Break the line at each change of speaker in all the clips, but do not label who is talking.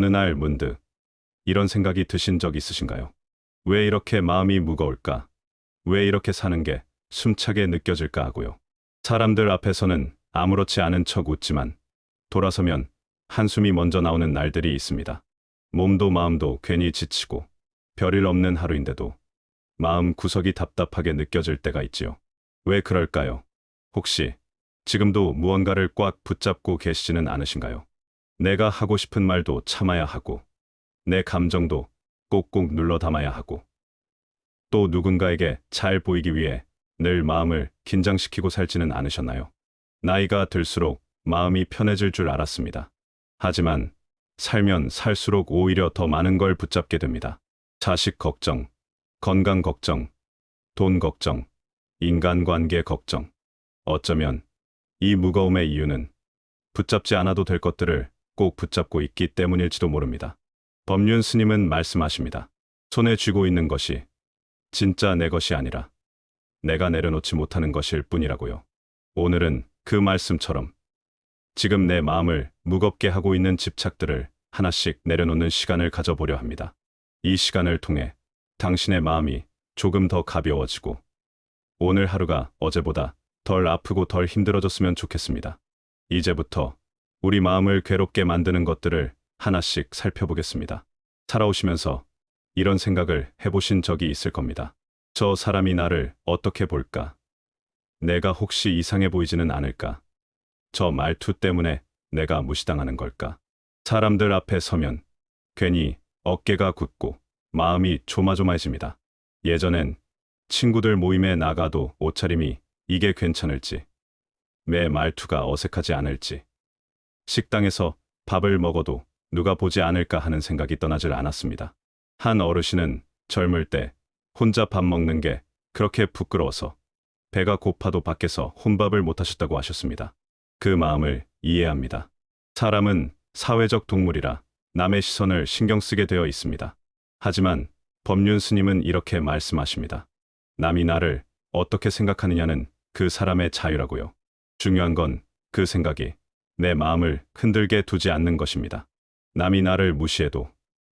어느 날 문득 이런 생각이 드신 적 있으신가요? 왜 이렇게 마음이 무거울까? 왜 이렇게 사는 게 숨차게 느껴질까 하고요. 사람들 앞에서는 아무렇지 않은 척 웃지만 돌아서면 한숨이 먼저 나오는 날들이 있습니다. 몸도 마음도 괜히 지치고 별일 없는 하루인데도 마음 구석이 답답하게 느껴질 때가 있지요. 왜 그럴까요? 혹시 지금도 무언가를 꽉 붙잡고 계시지는 않으신가요? 내가 하고 싶은 말도 참아야 하고 내 감정도 꼭꼭 눌러 담아야 하고 또 누군가에게 잘 보이기 위해 늘 마음을 긴장시키고 살지는 않으셨나요? 나이가 들수록 마음이 편해질 줄 알았습니다. 하지만 살면 살수록 오히려 더 많은 걸 붙잡게 됩니다. 자식 걱정, 건강 걱정, 돈 걱정, 인간관계 걱정. 어쩌면 이 무거움의 이유는 붙잡지 않아도 될 것들을 꼭 붙잡고 있기 때문일지도 모릅니다. 법륜 스님은 말씀하십니다. 손에 쥐고 있는 것이 진짜 내 것이 아니라 내가 내려놓지 못하는 것일 뿐이라고요. 오늘은 그 말씀처럼 지금 내 마음을 무겁게 하고 있는 집착들을 하나씩 내려놓는 시간을 가져보려 합니다. 이 시간을 통해 당신의 마음이 조금 더 가벼워지고 오늘 하루가 어제보다 덜 아프고 덜 힘들어졌으면 좋겠습니다. 이제부터 우리 마음을 괴롭게 만드는 것들을 하나씩 살펴보겠습니다. 살아오시면서 이런 생각을 해보신 적이 있을 겁니다. 저 사람이 나를 어떻게 볼까? 내가 혹시 이상해 보이지는 않을까? 저 말투 때문에 내가 무시당하는 걸까? 사람들 앞에 서면 괜히 어깨가 굳고 마음이 조마조마해집니다. 예전엔 친구들 모임에 나가도 옷차림이 이게 괜찮을지, 내 말투가 어색하지 않을지, 식당에서 밥을 먹어도 누가 보지 않을까 하는 생각이 떠나질 않았습니다. 한 어르신은 젊을 때 혼자 밥 먹는 게 그렇게 부끄러워서 배가 고파도 밖에서 혼밥을 못 하셨다고 하셨습니다. 그 마음을 이해합니다. 사람은 사회적 동물이라 남의 시선을 신경 쓰게 되어 있습니다. 하지만 법륜 스님은 이렇게 말씀하십니다. 남이 나를 어떻게 생각하느냐는 그 사람의 자유라고요. 중요한 건 그 생각이 내 마음을 흔들게 두지 않는 것입니다. 남이 나를 무시해도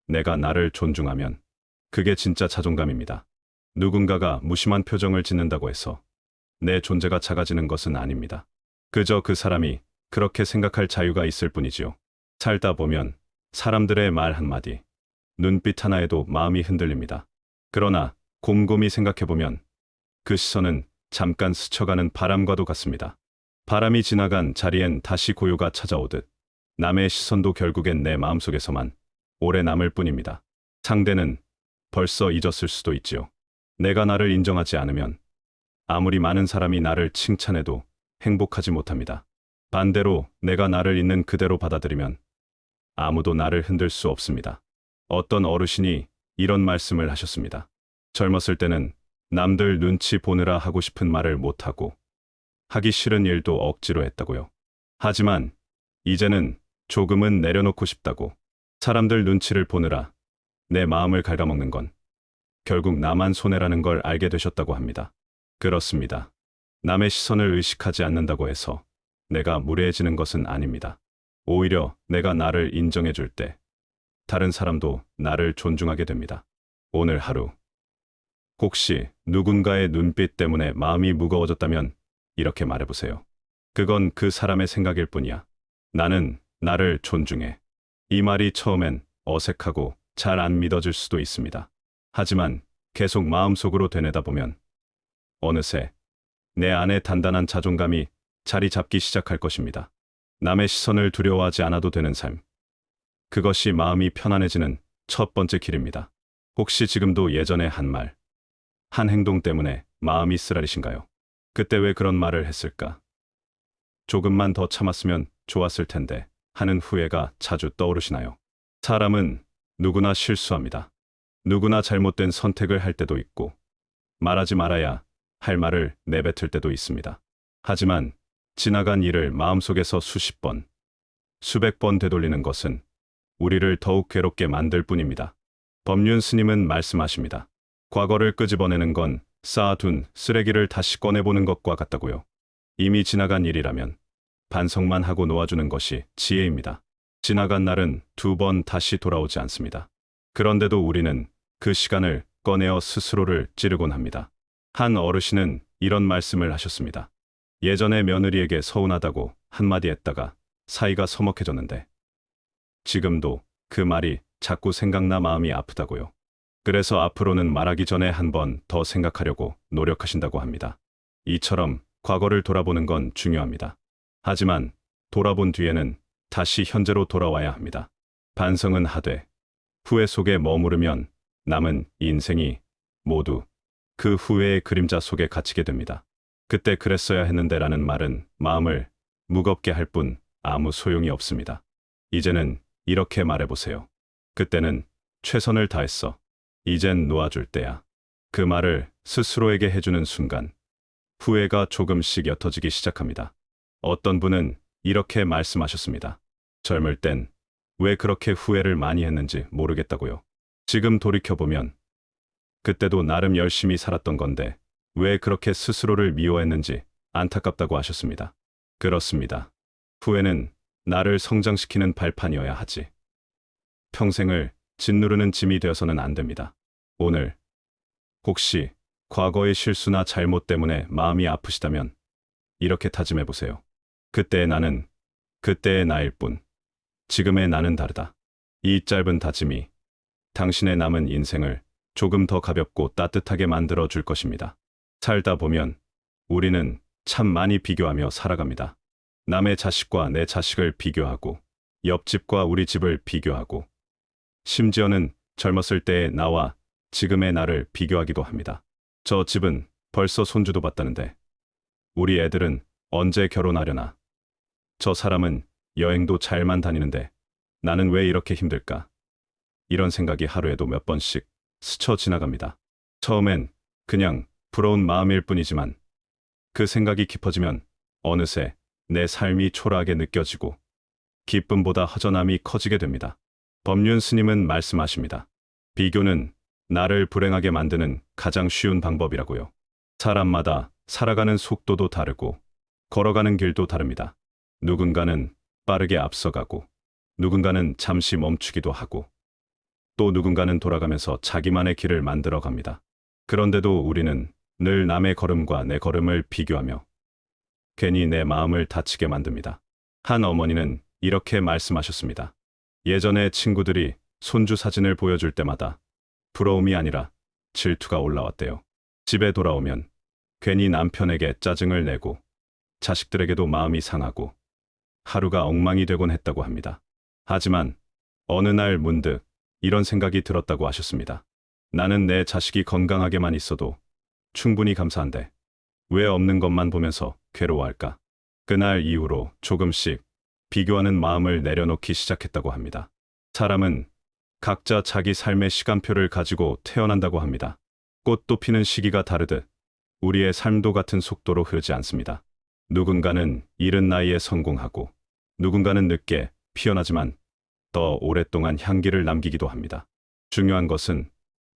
내가 나를 존중하면 그게 진짜 자존감입니다. 누군가가 무심한 표정을 짓는다고 해서 내 존재가 작아지는 것은 아닙니다. 그저 그 사람이 그렇게 생각할 자유가 있을 뿐이지요. 살다 보면 사람들의 말 한마디, 눈빛 하나에도 마음이 흔들립니다. 그러나 곰곰이 생각해보면 그 시선은 잠깐 스쳐가는 바람과도 같습니다. 바람이 지나간 자리엔 다시 고요가 찾아오듯 남의 시선도 결국엔 내 마음속에서만 오래 남을 뿐입니다. 상대는 벌써 잊었을 수도 있지요. 내가 나를 인정하지 않으면 아무리 많은 사람이 나를 칭찬해도 행복하지 못합니다. 반대로 내가 나를 있는 그대로 받아들이면 아무도 나를 흔들 수 없습니다. 어떤 어르신이 이런 말씀을 하셨습니다. 젊었을 때는 남들 눈치 보느라 하고 싶은 말을 못하고 하기 싫은 일도 억지로 했다고요. 하지만 이제는 조금은 내려놓고 싶다고 사람들 눈치를 보느라 내 마음을 갉아먹는 건 결국 나만 손해라는 걸 알게 되셨다고 합니다. 그렇습니다. 남의 시선을 의식하지 않는다고 해서 내가 무례해지는 것은 아닙니다. 오히려 내가 나를 인정해 줄 때 다른 사람도 나를 존중하게 됩니다. 오늘 하루 혹시 누군가의 눈빛 때문에 마음이 무거워졌다면 이렇게 말해보세요. 그건 그 사람의 생각일 뿐이야. 나는 나를 존중해. 이 말이 처음엔 어색하고 잘 안 믿어질 수도 있습니다. 하지만 계속 마음속으로 되뇌다 보면 어느새 내 안에 단단한 자존감이 자리 잡기 시작할 것입니다. 남의 시선을 두려워하지 않아도 되는 삶. 그것이 마음이 편안해지는 첫 번째 길입니다. 혹시 지금도 예전에 한 말, 한 행동 때문에 마음이 쓰라리신가요? 그때 왜 그런 말을 했을까? 조금만 더 참았으면 좋았을 텐데 하는 후회가 자주 떠오르시나요? 사람은 누구나 실수합니다. 누구나 잘못된 선택을 할 때도 있고 말하지 말아야 할 말을 내뱉을 때도 있습니다. 하지만 지나간 일을 마음속에서 수십 번, 수백 번 되돌리는 것은 우리를 더욱 괴롭게 만들 뿐입니다. 법륜 스님은 말씀하십니다. 과거를 끄집어내는 건 쌓아둔 쓰레기를 다시 꺼내보는 것과 같다고요. 이미 지나간 일이라면 반성만 하고 놓아주는 것이 지혜입니다. 지나간 날은 두 번 다시 돌아오지 않습니다. 그런데도 우리는 그 시간을 꺼내어 스스로를 찌르곤 합니다. 한 어르신은 이런 말씀을 하셨습니다. 예전에 며느리에게 서운하다고 한마디 했다가 사이가 서먹해졌는데 지금도 그 말이 자꾸 생각나 마음이 아프다고요. 그래서 앞으로는 말하기 전에 한 번 더 생각하려고 노력하신다고 합니다. 이처럼 과거를 돌아보는 건 중요합니다. 하지만 돌아본 뒤에는 다시 현재로 돌아와야 합니다. 반성은 하되 후회 속에 머무르면 남은 인생이 모두 그 후회의 그림자 속에 갇히게 됩니다. 그때 그랬어야 했는데 라는 말은 마음을 무겁게 할 뿐 아무 소용이 없습니다. 이제는 이렇게 말해보세요. 그때는 최선을 다했어. 이젠 놓아줄 때야. 그 말을 스스로에게 해주는 순간 후회가 조금씩 옅어지기 시작합니다. 어떤 분은 이렇게 말씀하셨습니다. 젊을 땐 왜 그렇게 후회를 많이 했는지 모르겠다고요. 지금 돌이켜보면 그때도 나름 열심히 살았던 건데 왜 그렇게 스스로를 미워했는지 안타깝다고 하셨습니다. 그렇습니다. 후회는 나를 성장시키는 발판이어야 하지. 평생을 짓누르는 짐이 되어서는 안 됩니다. 오늘 혹시 과거의 실수나 잘못 때문에 마음이 아프시다면 이렇게 다짐해 보세요. 그때의 나는 그때의 나일 뿐 지금의 나는 다르다. 이 짧은 다짐이 당신의 남은 인생을 조금 더 가볍고 따뜻하게 만들어 줄 것입니다. 살다 보면 우리는 참 많이 비교하며 살아갑니다. 남의 자식과 내 자식을 비교하고 옆집과 우리 집을 비교하고 심지어는 젊었을 때의 나와 지금의 나를 비교하기도 합니다. 저 집은 벌써 손주도 봤다는데 우리 애들은 언제 결혼하려나? 저 사람은 여행도 잘만 다니는데 나는 왜 이렇게 힘들까? 이런 생각이 하루에도 몇 번씩 스쳐 지나갑니다. 처음엔 그냥 부러운 마음일 뿐이지만 그 생각이 깊어지면 어느새 내 삶이 초라하게 느껴지고 기쁨보다 허전함이 커지게 됩니다. 법륜 스님은 말씀하십니다. 비교는 나를 불행하게 만드는 가장 쉬운 방법이라고요. 사람마다 살아가는 속도도 다르고 걸어가는 길도 다릅니다. 누군가는 빠르게 앞서가고 누군가는 잠시 멈추기도 하고 또 누군가는 돌아가면서 자기만의 길을 만들어 갑니다. 그런데도 우리는 늘 남의 걸음과 내 걸음을 비교하며 괜히 내 마음을 다치게 만듭니다. 한 어머니는 이렇게 말씀하셨습니다. 예전에 친구들이 손주 사진을 보여줄 때마다 부러움이 아니라 질투가 올라왔대요. 집에 돌아오면 괜히 남편에게 짜증을 내고 자식들에게도 마음이 상하고 하루가 엉망이 되곤 했다고 합니다. 하지만 어느 날 문득 이런 생각이 들었다고 하셨습니다. 나는 내 자식이 건강하게만 있어도 충분히 감사한데 왜 없는 것만 보면서 괴로워할까? 그날 이후로 조금씩 비교하는 마음을 내려놓기 시작했다고 합니다. 사람은 각자 자기 삶의 시간표를 가지고 태어난다고 합니다. 꽃도 피는 시기가 다르듯 우리의 삶도 같은 속도로 흐르지 않습니다. 누군가는 이른 나이에 성공하고 누군가는 늦게 피어나지만 더 오랫동안 향기를 남기기도 합니다. 중요한 것은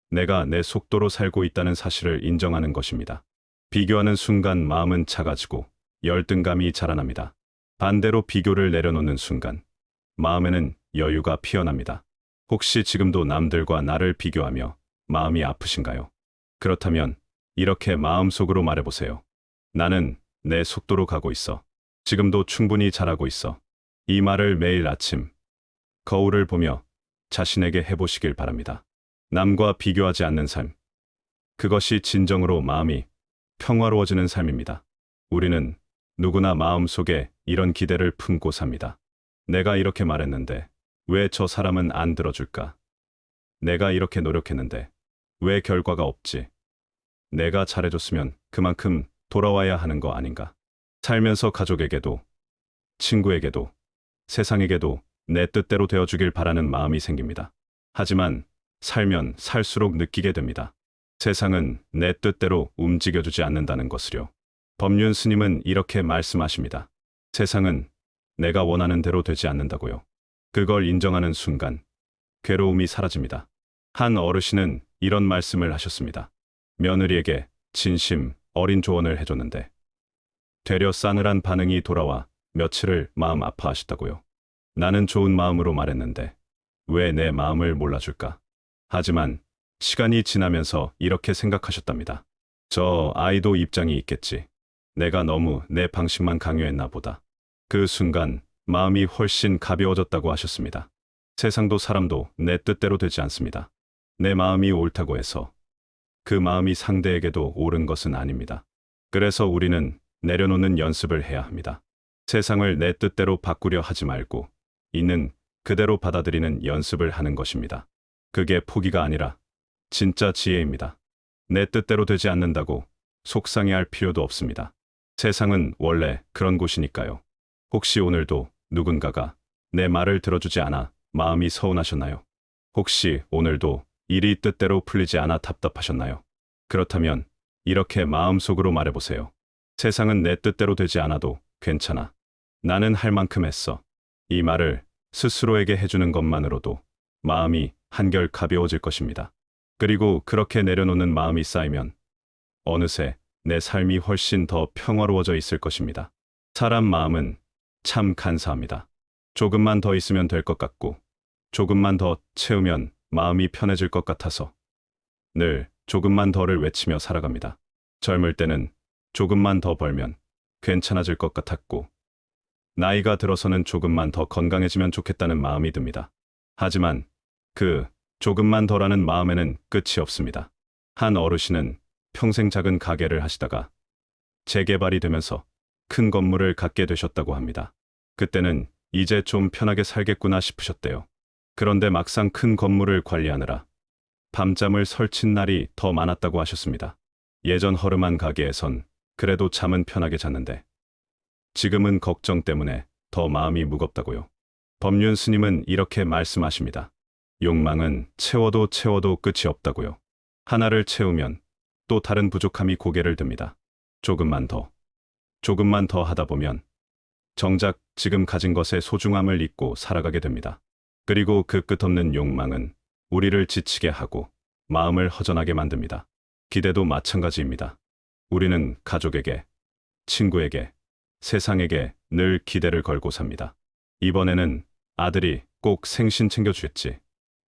내가 내 속도로 살고 있다는 사실을 인정하는 것입니다. 비교하는 순간 마음은 작아지고 열등감이 자라납니다. 반대로 비교를 내려놓는 순간 마음에는 여유가 피어납니다. 혹시 지금도 남들과 나를 비교하며 마음이 아프신가요? 그렇다면 이렇게 마음속으로 말해보세요. 나는 내 속도로 가고 있어. 지금도 충분히 잘하고 있어. 이 말을 매일 아침 거울을 보며 자신에게 해보시길 바랍니다. 남과 비교하지 않는 삶. 그것이 진정으로 마음이 평화로워지는 삶입니다. 우리는 누구나 마음속에 이런 기대를 품고 삽니다. 내가 이렇게 말했는데 왜 저 사람은 안 들어줄까? 내가 이렇게 노력했는데 왜 결과가 없지? 내가 잘해줬으면 그만큼 돌아와야 하는 거 아닌가? 살면서 가족에게도, 친구에게도, 세상에게도 내 뜻대로 되어주길 바라는 마음이 생깁니다. 하지만 살면 살수록 느끼게 됩니다. 세상은 내 뜻대로 움직여주지 않는다는 것을요. 법륜 스님은 이렇게 말씀하십니다. 세상은 내가 원하는 대로 되지 않는다고요. 그걸 인정하는 순간 괴로움이 사라집니다. 한 어르신은 이런 말씀을 하셨습니다. 며느리에게 진심 어린 조언을 해줬는데 되려 싸늘한 반응이 돌아와 며칠을 마음 아파하셨다고요. 나는 좋은 마음으로 말했는데 왜 내 마음을 몰라줄까? 하지만 시간이 지나면서 이렇게 생각하셨답니다. 저 아이도 입장이 있겠지. 내가 너무 내 방식만 강요했나 보다. 그 순간 마음이 훨씬 가벼워졌다고 하셨습니다. 세상도 사람도 내 뜻대로 되지 않습니다. 내 마음이 옳다고 해서 그 마음이 상대에게도 옳은 것은 아닙니다. 그래서 우리는 내려놓는 연습을 해야 합니다. 세상을 내 뜻대로 바꾸려 하지 말고 있는 그대로 받아들이는 연습을 하는 것입니다. 그게 포기가 아니라 진짜 지혜입니다. 내 뜻대로 되지 않는다고 속상해할 필요도 없습니다. 세상은 원래 그런 곳이니까요. 혹시 오늘도 누군가가 내 말을 들어주지 않아 마음이 서운하셨나요? 혹시 오늘도 일이 뜻대로 풀리지 않아 답답하셨나요? 그렇다면 이렇게 마음속으로 말해보세요. 세상은 내 뜻대로 되지 않아도 괜찮아. 나는 할 만큼 했어. 이 말을 스스로에게 해주는 것만으로도 마음이 한결 가벼워질 것입니다. 그리고 그렇게 내려놓는 마음이 쌓이면 어느새 내 삶이 훨씬 더 평화로워져 있을 것입니다. 사람 마음은 참 간사합니다. 조금만 더 있으면 될 것 같고, 조금만 더 채우면 마음이 편해질 것 같아서 늘 조금만 더를 외치며 살아갑니다. 젊을 때는 조금만 더 벌면 괜찮아질 것 같았고, 나이가 들어서는 조금만 더 건강해지면 좋겠다는 마음이 듭니다. 하지만 그 조금만 더라는 마음에는 끝이 없습니다. 한 어르신은 평생 작은 가게를 하시다가 재개발이 되면서 큰 건물을 갖게 되셨다고 합니다. 그때는 이제 좀 편하게 살겠구나 싶으셨대요. 그런데 막상 큰 건물을 관리하느라 밤잠을 설친 날이 더 많았다고 하셨습니다. 예전 허름한 가게에선 그래도 잠은 편하게 잤는데 지금은 걱정 때문에 더 마음이 무겁다고요. 법륜 스님은 이렇게 말씀하십니다. 욕망은 채워도 채워도 끝이 없다고요. 하나를 채우면 또 다른 부족함이 고개를 듭니다. 조금만 더, 조금만 더 하다 보면 정작 지금 가진 것의 소중함을 잊고 살아가게 됩니다. 그리고 그 끝없는 욕망은 우리를 지치게 하고 마음을 허전하게 만듭니다. 기대도 마찬가지입니다. 우리는 가족에게, 친구에게, 세상에게 늘 기대를 걸고 삽니다. 이번에는 아들이 꼭 생신 챙겨주겠지.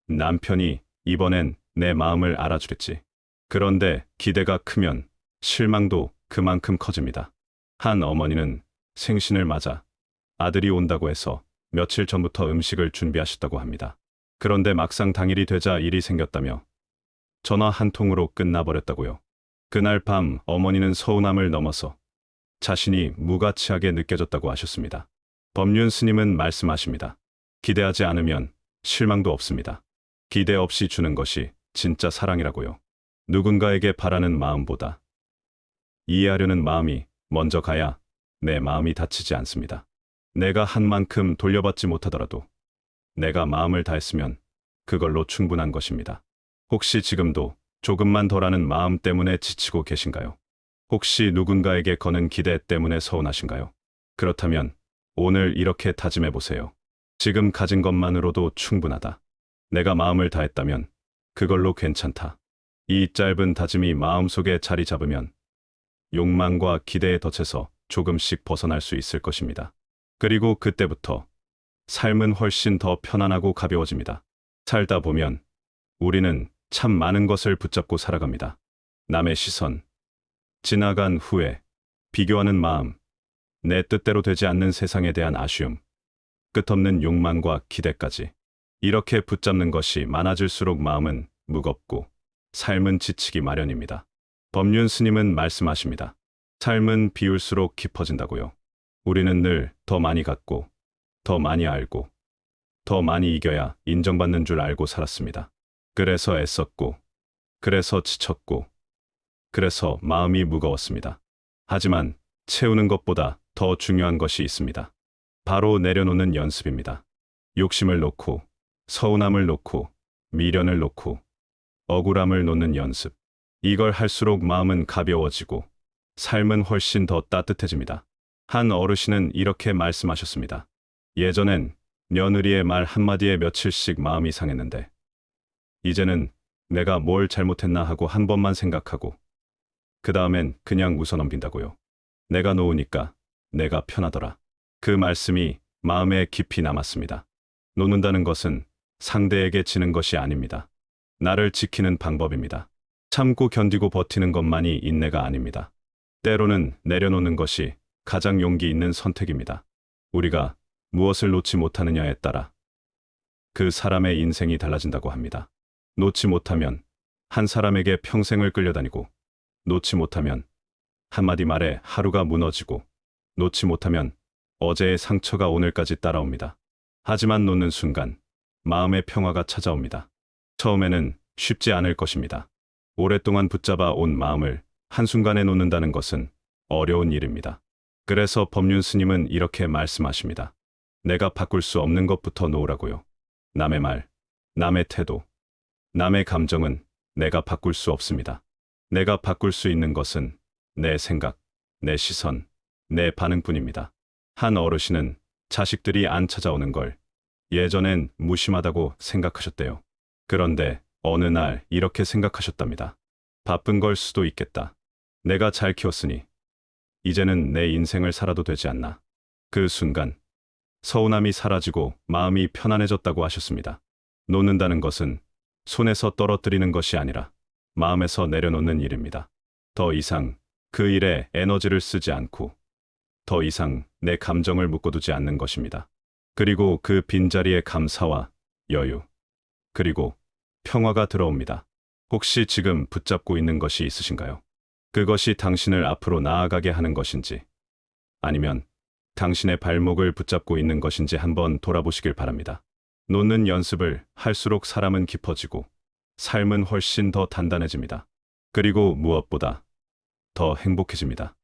남편이 이번엔 내 마음을 알아주겠지. 그런데 기대가 크면 실망도 그만큼 커집니다. 한 어머니는 생신을 맞아 아들이 온다고 해서 며칠 전부터 음식을 준비하셨다고 합니다. 그런데 막상 당일이 되자 일이 생겼다며 전화 한 통으로 끝나버렸다고요. 그날 밤 어머니는 서운함을 넘어서 자신이 무가치하게 느껴졌다고 하셨습니다. 법륜 스님은 말씀하십니다. 기대하지 않으면 실망도 없습니다. 기대 없이 주는 것이 진짜 사랑이라고요. 누군가에게 바라는 마음보다 이해하려는 마음이 먼저 가야 내 마음이 다치지 않습니다. 내가 한 만큼 돌려받지 못하더라도 내가 마음을 다했으면 그걸로 충분한 것입니다. 혹시 지금도 조금만 더라는 마음 때문에 지치고 계신가요? 혹시 누군가에게 거는 기대 때문에 서운하신가요? 그렇다면 오늘 이렇게 다짐해 보세요. 지금 가진 것만으로도 충분하다. 내가 마음을 다했다면 그걸로 괜찮다. 이 짧은 다짐이 마음속에 자리 잡으면 욕망과 기대에 덫에서 조금씩 벗어날 수 있을 것입니다. 그리고 그때부터 삶은 훨씬 더 편안하고 가벼워집니다. 살다 보면 우리는 참 많은 것을 붙잡고 살아갑니다. 남의 시선, 지나간 후회, 비교하는 마음, 내 뜻대로 되지 않는 세상에 대한 아쉬움, 끝없는 욕망과 기대까지. 이렇게 붙잡는 것이 많아질수록 마음은 무겁고 삶은 지치기 마련입니다. 법륜 스님은 말씀하십니다. 삶은 비울수록 깊어진다고요. 우리는 늘 더 많이 갖고, 더 많이 알고, 더 많이 이겨야 인정받는 줄 알고 살았습니다. 그래서 애썼고, 그래서 지쳤고, 그래서 마음이 무거웠습니다. 하지만 채우는 것보다 더 중요한 것이 있습니다. 바로 내려놓는 연습입니다. 욕심을 놓고, 서운함을 놓고, 미련을 놓고, 억울함을 놓는 연습. 이걸 할수록 마음은 가벼워지고, 삶은 훨씬 더 따뜻해집니다. 한 어르신은 이렇게 말씀하셨습니다. 예전엔 며느리의 말 한마디에 며칠씩 마음이 상했는데, 이제는 내가 뭘 잘못했나 하고 한 번만 생각하고, 그 다음엔 그냥 웃어 넘긴다고요. 내가 놓으니까 내가 편하더라. 그 말씀이 마음에 깊이 남았습니다. 놓는다는 것은 상대에게 지는 것이 아닙니다. 나를 지키는 방법입니다. 참고 견디고 버티는 것만이 인내가 아닙니다. 때로는 내려놓는 것이 가장 용기 있는 선택입니다. 우리가 무엇을 놓지 못하느냐에 따라 그 사람의 인생이 달라진다고 합니다. 놓지 못하면 한 사람에게 평생을 끌려다니고, 놓지 못하면 한마디 말에 하루가 무너지고, 놓지 못하면 어제의 상처가 오늘까지 따라옵니다. 하지만 놓는 순간 마음의 평화가 찾아옵니다. 처음에는 쉽지 않을 것입니다. 오랫동안 붙잡아 온 마음을 한순간에 놓는다는 것은 어려운 일입니다. 그래서 법륜 스님은 이렇게 말씀하십니다. 내가 바꿀 수 없는 것부터 놓으라고요. 남의 말, 남의 태도, 남의 감정은 내가 바꿀 수 없습니다. 내가 바꿀 수 있는 것은 내 생각, 내 시선, 내 반응뿐입니다. 한 어르신은 자식들이 안 찾아오는 걸 예전엔 무심하다고 생각하셨대요. 그런데 어느 날 이렇게 생각하셨답니다. 바쁜 걸 수도 있겠다. 내가 잘 키웠으니 이제는 내 인생을 살아도 되지 않나. 그 순간 서운함이 사라지고 마음이 편안해졌다고 하셨습니다. 놓는다는 것은 손에서 떨어뜨리는 것이 아니라 마음에서 내려놓는 일입니다. 더 이상 그 일에 에너지를 쓰지 않고 더 이상 내 감정을 묶어두지 않는 것입니다. 그리고 그 빈자리에 감사와 여유, 그리고 평화가 들어옵니다. 혹시 지금 붙잡고 있는 것이 있으신가요? 그것이 당신을 앞으로 나아가게 하는 것인지, 아니면 당신의 발목을 붙잡고 있는 것인지 한번 돌아보시길 바랍니다. 놓는 연습을 할수록 사람은 깊어지고 삶은 훨씬 더 단단해집니다. 그리고 무엇보다 더 행복해집니다.